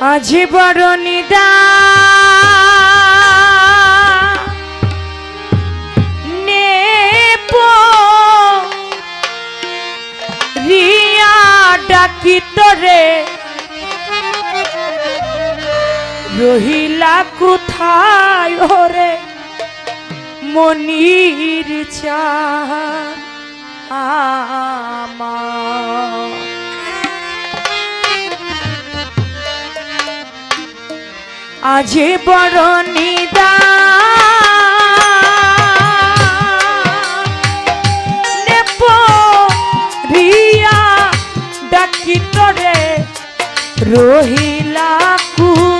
আজি বড় নিদা। রিয়া ডাকি তরে। রহিলা কোথায় ওরে? মনির চা আমার। আজি বড় নিদা নেপো রিয়া ডাকি তরে রহিলা কোথায়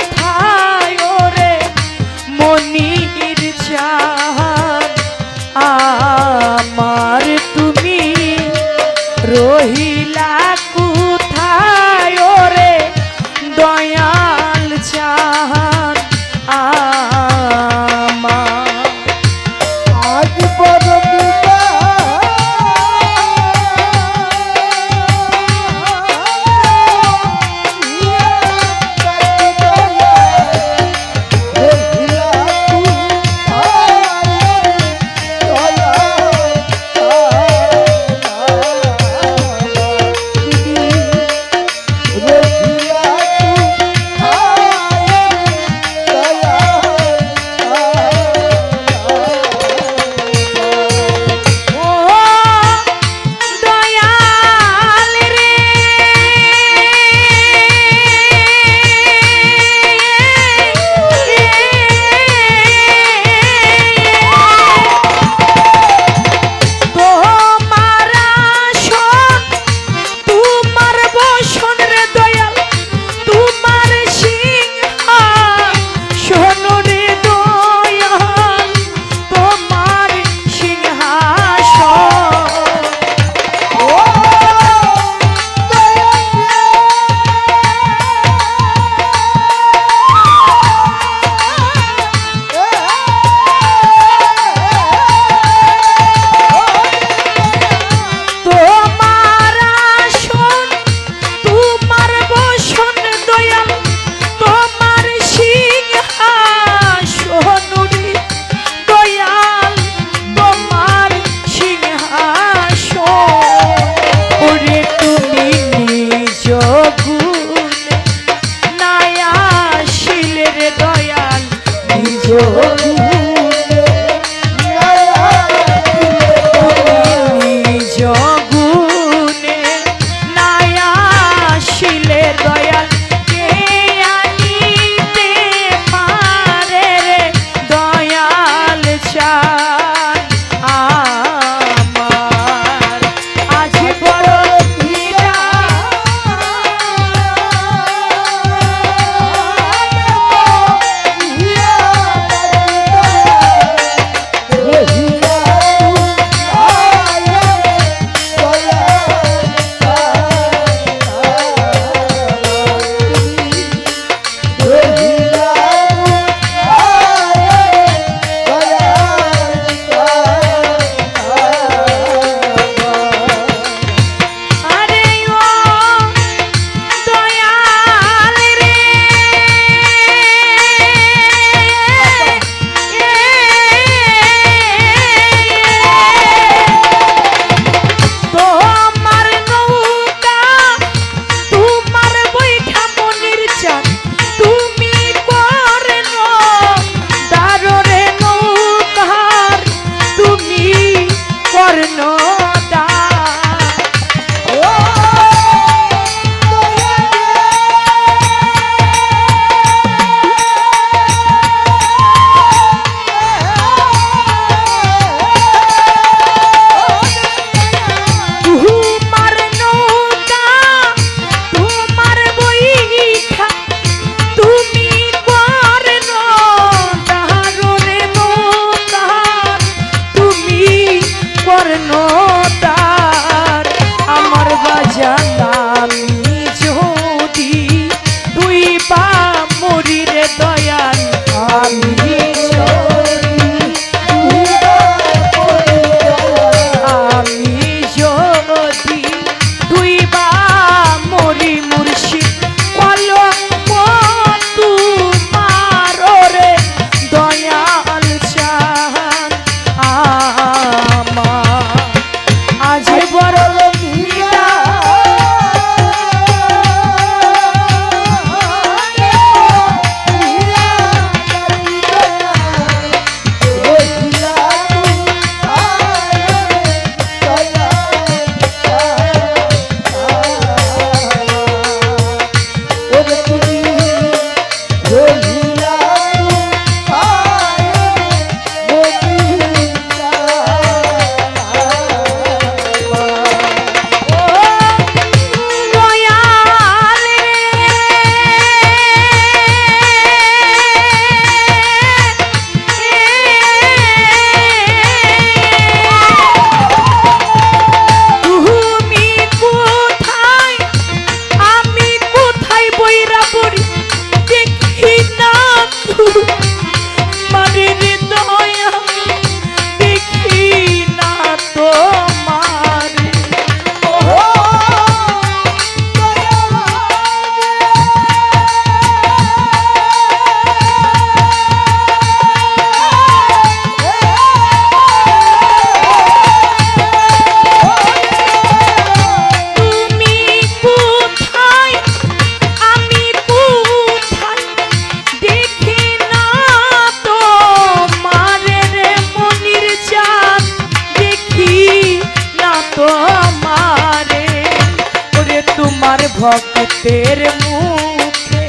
ভক্তের মুখে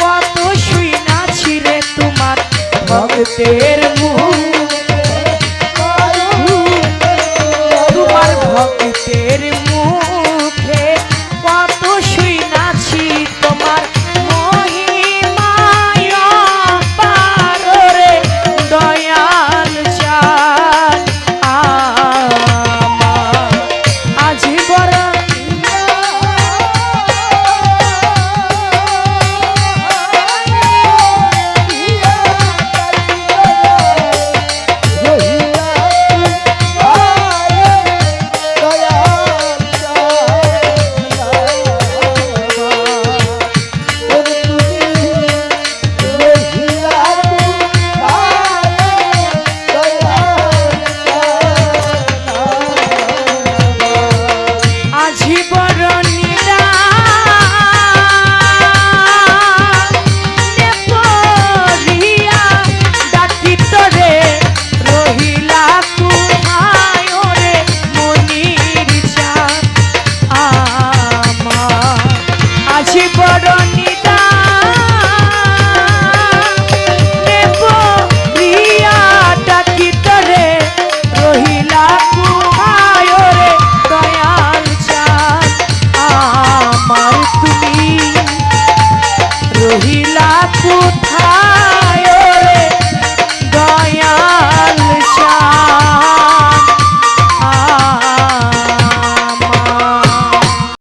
কত শুই নাছি রে তোমার ভক্তের মুখ?